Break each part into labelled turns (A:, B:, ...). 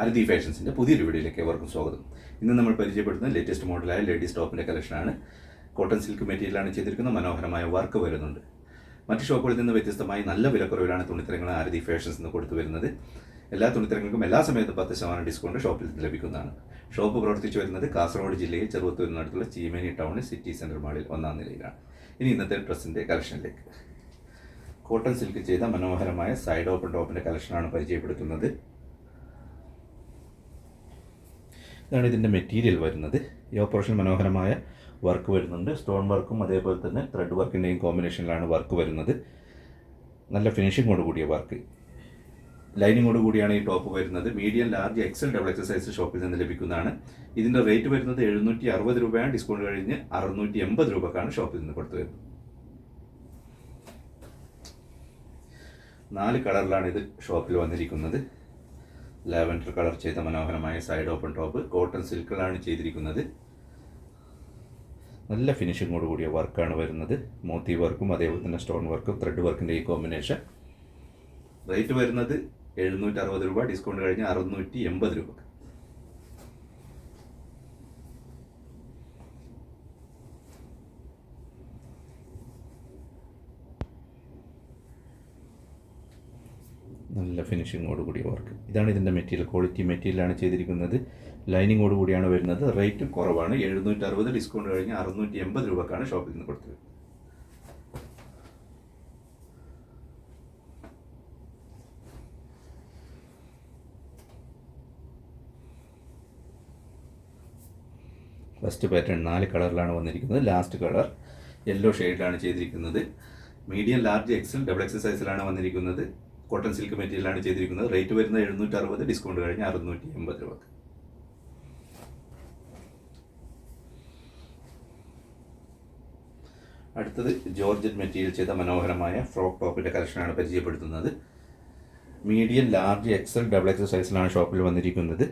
A: അരതി ഫാഷൻസിന്റെ പുതിയൊരു വീഡിയോയിലേക്ക് എവർക്കും സ്വാഗതം. ഇന്ന് നമ്മൾ പരിചയപ്പെടുന്ന ലേറ്റസ്റ്റ് മോഡലായ ലേഡീസ് ടോപ്പിന്റെ കളക്ഷനാണ് കോട്ടൺ സിൽക്ക് മെറ്റീരിയലാണ് ചെയ്തിരിക്കുന്ന മനോഹരമായ വർക്ക് വരുന്നുണ്ട്. മറ്റ് ഷോപ്പുകളിൽ നിന്ന് വ്യത്യസ്തമായി നല്ല വിലക്കുറവിലാണ് തുണിത്തരങ്ങൾ ആരതി ഫാഷൻസ് എന്ന് കൊടുത്തു വരുന്നത്. എല്ലാ തുണിത്തരങ്ങൾക്കും എല്ലാ സമയത്തും പത്ത് ശതമാനം ഡിസ്കൗണ്ട് ഷോപ്പിൽ നിന്ന് ലഭിക്കുന്നതാണ്. ഷോപ്പ് പ്രവർത്തിച്ചു വരുന്നത് കാസർഗോഡ് ജില്ലയിൽ ചെറുവത്തൂരിനടുത്തുള്ള ചീമേനി ടൗണിൽ സിറ്റി സെന്റർ മാളിൽ ഒന്നാം നിലയിലാണ്. ഇനി ഇന്നത്തെ ഡ്രസ്സിന്റെ കളക്ഷനിലേക്ക് കോട്ടൺ സിൽക്ക് ചെയ്ത മനോഹരമായ സൈഡ് ഓപ്പൺ ടോപ്പിന്റെ കളക്ഷനാണ് പരിചയപ്പെടുത്തുന്നത്. ഇതാണ് ഇതിന്റെ മെറ്റീരിയൽ വരുന്നത്. ഈ ഓപ്പറേഷൻ മനോഹരമായ വർക്ക് വരുന്നുണ്ട്. സ്റ്റോൺ വർക്കും അതേപോലെ തന്നെ ത്രെഡ് വർക്കിന്റെയും കോമ്പിനേഷനിലാണ് വർക്ക് വരുന്നത്. നല്ല ഫിനിഷിങ്ങോട് കൂടിയ വർക്ക് ലൈനിങ്ങോട് കൂടിയാണ് ഈ ടോപ്പ് വരുന്നത്. Medium large XL double XL size ഷോപ്പിൽ നിന്ന് ലഭിക്കുന്നതാണ്. ഇതിന്റെ റേറ്റ് വരുന്നത് എഴുന്നൂറ്റി അറുപത് രൂപയാണ്. ഡിസ്കൗണ്ട് കഴിഞ്ഞ് അറുന്നൂറ്റി എൺപത് രൂപക്കാണ് ഷോപ്പിൽ നിന്ന് കൊടുത്തു വരുന്നത്. നാല് കളറിലാണ് ഇത് ഷോപ്പിൽ വന്നിരിക്കുന്നത്. ലാവൻഡർ കളർ ചെയ്ത മനോഹരമായ സൈഡ് ഓപ്പൺ ടോപ്പ് കോട്ടൺ സിൽക്കിലാണ് ചെയ്തിരിക്കുന്നത്. നല്ല ഫിനിഷിങ്ങോട് കൂടിയ വർക്കാണ് വരുന്നത്. മോത്തി വർക്കും അതേപോലെ തന്നെ സ്റ്റോൺ വർക്കും ത്രെഡ് വർക്കിന്റെ ഈ കോമ്പിനേഷൻ. റേറ്റ് വരുന്നത് എഴുന്നൂറ്റി അറുപത് രൂപ ഡിസ്കൗണ്ട് കഴിഞ്ഞ് അറുന്നൂറ്റി എൺപത് രൂപ നല്ല ഫിനിഷിങ്ങോട് കൂടിയ വർക്ക് ഇതാണ് ഇതിന്റെ മെറ്റീരിയൽ ക്വാളിറ്റി മെറ്റീരിയലാണ് ചെയ്തിരിക്കുന്നത്. ലൈനിങ്ങോട് കൂടിയാണ് വരുന്നത്. റേറ്റ് കുറവാണ്. എഴുന്നൂറ്റി അറുപത് ഡിസ്കൗണ്ട് കഴിഞ്ഞ് അറുന്നൂറ്റി എൺപത് രൂപക്കാണ് ഷോപ്പിൽ നിന്ന് കൊടുത്തത്. ഫസ്റ്റ് പാറ്റേൺ നാല് കളറിലാണ് വന്നിരിക്കുന്നത്. ലാസ്റ്റ് കളർ യെല്ലോ ഷെയ്ഡിലാണ് ചെയ്തിരിക്കുന്നത്. Medium large XL double XL സൈസിലാണ് വന്നിരിക്കുന്നത്. കോട്ടൺ സിൽക്ക് മെറ്റീരിയലാണ് ചെയ്തിരിക്കുന്നത്. റേറ്റ് വരുന്നത് എഴുന്നൂറ്റി അറുപത് ഡിസ്കൗണ്ട് കഴിഞ്ഞ് അറുന്നൂറ്റി എൺപത് രൂപ അടുത്തത് ജോർജറ്റ് മെറ്റീരിയൽ ചെയ്ത മനോഹരമായ ഫ്രോക്ക് ടോപ്പിന്റെ കളക്ഷനാണ് പരിചയപ്പെടുത്തുന്നത്. Medium large XL double XL സൈസിലാണ് ഷോപ്പിൽ വന്നിരിക്കുന്നത്.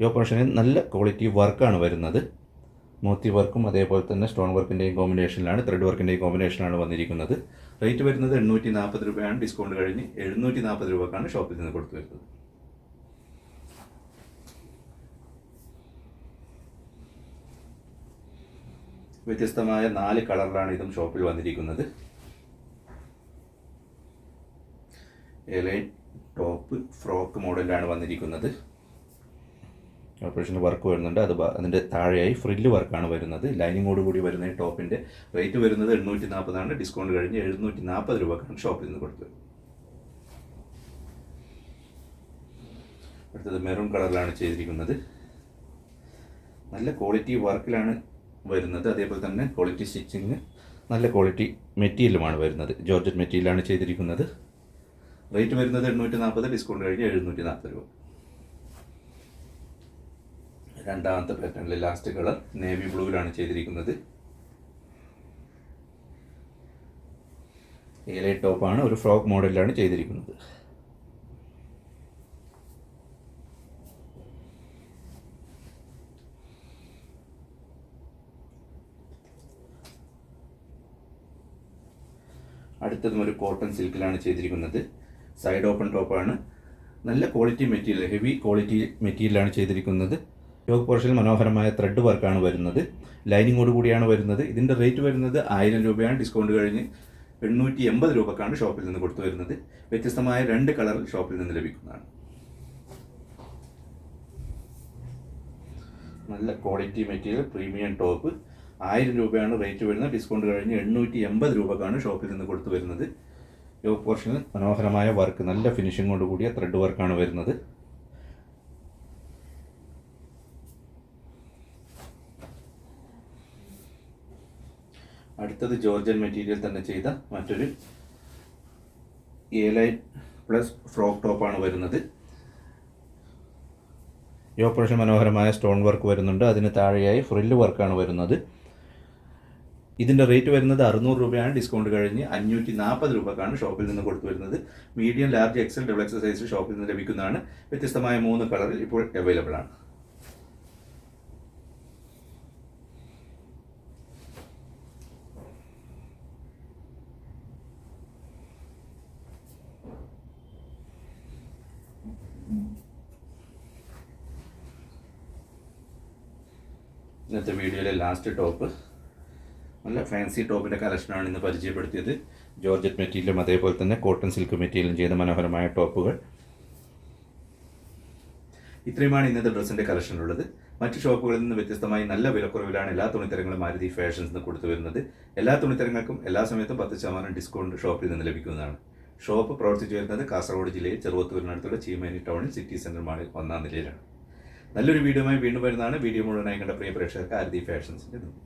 A: ഈ ഓപ്പറേഷനിൽ നല്ല ക്വാളിറ്റി വർക്കാണ് വരുന്നത്. മോത്തി വർക്കും അതേപോലെ തന്നെ സ്റ്റോൺ വർക്കിന്റെയും കോമ്പിനേഷനിലാണ് ത്രെഡ് വർക്കിന്റെയും കോമ്പിനേഷനാണ് വന്നിരിക്കുന്നത്. റേറ്റ് വരുന്നത് എണ്ണൂറ്റി നാൽപ്പത് രൂപയാണ്. ഡിസ്കൗണ്ട് കഴിഞ്ഞ് എഴുന്നൂറ്റി നാൽപ്പത് രൂപക്കാണ് ഷോപ്പിൽ നിന്ന് കൊടുത്തു വരുന്നത്. വ്യത്യസ്തമായ നാല് കളറിലാണ് ഇതും ഷോപ്പിൽ വന്നിരിക്കുന്നത്. എലൈൻ ടോപ്പ് ഫ്രോക്ക് മോഡലിലാണ് വന്നിരിക്കുന്നത്. ഓപ്പറേഷൻ വർക്ക് വരുന്നുണ്ട്. അത് അതിന്റെ താഴെയായി ഫ്രില്ല് വർക്കാണ് വരുന്നത്. ലൈനിങ്ങോട് കൂടി വരുന്ന ഈ ടോപ്പിന്റെ റേറ്റ് വരുന്നത് എണ്ണൂറ്റി നാൽപ്പതാണ് ഡിസ്കൗണ്ട് കഴിഞ്ഞ് എഴുന്നൂറ്റി നാൽപ്പത് രൂപക്കാണ് ഷോപ്പിൽ നിന്ന് കൊടുത്തത്. അടുത്തത് മെറൂൺ കളറിലാണ് ചെയ്തിരിക്കുന്നത്. നല്ല ക്വാളിറ്റി വർക്കിലാണ് വരുന്നത്. അതേപോലെ തന്നെ ക്വാളിറ്റി സ്റ്റിച്ചിങ് നല്ല ക്വാളിറ്റി മെറ്റീരിയലുമാണ് വരുന്നത്. ജോർജറ്റ് മെറ്റീരിയലാണ് ചെയ്തിരിക്കുന്നത്. റേറ്റ് വരുന്നത് എണ്ണൂറ്റി നാൽപ്പത് ഡിസ്കൗണ്ട് കഴിഞ്ഞ് എഴുന്നൂറ്റി നാൽപ്പത് രൂപ. രണ്ടാമത്തെ പാറ്റേണിലെ ലാസ്റ്റ് കളർ നേവി ബ്ലൂവിലാണ് ചെയ്തിരിക്കുന്നത്. ഏലൈ ടോപ്പാണ് ഒരു ഫ്രോക്ക് മോഡലിലാണ് ചെയ്തിരിക്കുന്നത്. അടുത്തതും ഒരു കോട്ടൺ സിൽക്കിലാണ് ചെയ്തിരിക്കുന്നത്. സൈഡ് ഓപ്പൺ ടോപ്പാണ് നല്ല ക്വാളിറ്റി മെറ്റീരിയൽ ഹെവി ക്വാളിറ്റി മെറ്റീരിയലാണ് ചെയ്തിരിക്കുന്നത്. യോഗ് പോർഷനിൽ മനോഹരമായ ത്രെഡ് വർക്കാണ് വരുന്നത്. ലൈനിങ്ങോട് കൂടിയാണ് വരുന്നത്. ഇതിന്റെ റേറ്റ് വരുന്നത് ആയിരം രൂപയാണ്. ഡിസ്കൗണ്ട് കഴിഞ്ഞ് എണ്ണൂറ്റി എൺപത് രൂപക്കാണ് ഷോപ്പിൽ നിന്ന് കൊടുത്തു വരുന്നത്. വ്യത്യസ്തമായ രണ്ട് കളർ ഷോപ്പിൽ നിന്ന് ലഭിക്കുന്നതാണ്. നല്ല ക്വാളിറ്റി മെറ്റീരിയൽ പ്രീമിയം ടോപ്പ് ആയിരം രൂപയാണ് റേറ്റ് വരുന്നത്. ഡിസ്കൗണ്ട് കഴിഞ്ഞ് എണ്ണൂറ്റി എൺപത് രൂപക്കാണ് ഷോപ്പിൽ നിന്ന് കൊടുത്തു വരുന്നത്. യോഗ പോർഷനിൽ മനോഹരമായ വർക്ക് നല്ല ഫിനിഷിംഗ് കൊണ്ട് കൂടിയ ത്രെഡ് വർക്കാണ് വരുന്നത്. അടുത്തത് ജോർജൻ മെറ്റീരിയൽ തന്നെ ചെയ്ത മറ്റൊരു എ ലൈൻ പ്ലസ് ഫ്രോക്ക് ടോപ്പാണ് വരുന്നത്. ഈ ഓപ്പറേഷൻ മനോഹരമായ സ്റ്റോൺ വർക്ക് വരുന്നുണ്ട്. അതിന് താഴെയായി ഫ്രില്ല് വർക്കാണ് വരുന്നത്. ഇതിന്റെ റേറ്റ് വരുന്നത് അറുന്നൂറ് രൂപയാണ്. ഡിസ്കൗണ്ട് കഴിഞ്ഞ് അഞ്ഞൂറ്റി നാൽപ്പത് രൂപക്കാണ് ഷോപ്പിൽ നിന്ന് കൊടുത്തു വരുന്നത് medium large XL double XL size ഷോപ്പിൽ നിന്ന് ലഭിക്കുന്നതാണ്. വ്യത്യസ്തമായ മൂന്ന് കളറിൽ ഇപ്പോൾ അവൈലബിൾ ആണ്. ഇന്നത്തെ വീഡിയോയിലെ ലാസ്റ്റ് ടോപ്പ് നല്ല ഫാൻസി ടോപ്പിന്റെ കളക്ഷനാണ് ഇന്ന് പരിചയപ്പെടുത്തിയത്. ജോർജറ്റ് മെറ്റീരിയലും അതേപോലെ തന്നെ കോട്ടൺ സിൽക്ക് മെറ്റീരിയലും ചെയ്ത മനോഹരമായ ടോപ്പുകൾ ഇത്രയുമാണ് ഇന്നത്തെ ഡ്രസ്സിന്റെ കളക്ഷനുള്ളത് മറ്റ് ഷോപ്പുകളിൽ നിന്ന് വ്യത്യസ്തമായി നല്ല വിലക്കുറവിലാണ് എല്ലാ തുണിത്തരങ്ങളും മാരുതി ഫാഷൻസ് നിന്ന് കൊടുത്തു വരുന്നത്. എല്ലാ തുണിത്തരങ്ങൾക്കും എല്ലാ സമയത്തും പത്ത് ശതമാനം ഡിസ്കൗണ്ട് ഷോപ്പിൽ നിന്ന് ലഭിക്കുന്നതാണ്. ഷോപ്പ് പ്രവർത്തിച്ചു വരുന്നത് കാസർഗോഡ് ജില്ലയിൽ ചെറുവത്തൂരിനടുത്തുള്ള ചീമേനി ടൗണിൽ സിറ്റി സെന്റർ മാളിൽ ഒന്നാം നിലയിലാണ്. നല്ലൊരു വീഡിയോയുമായി വീണ്ടും വരുന്നതാണ്. വീഡിയോ മുഴുവനായി കണ്ട പ്രിയ പ്രേക്ഷകർക്ക് ആരതി ഫാഷൻസിന്റെ നന്ദി.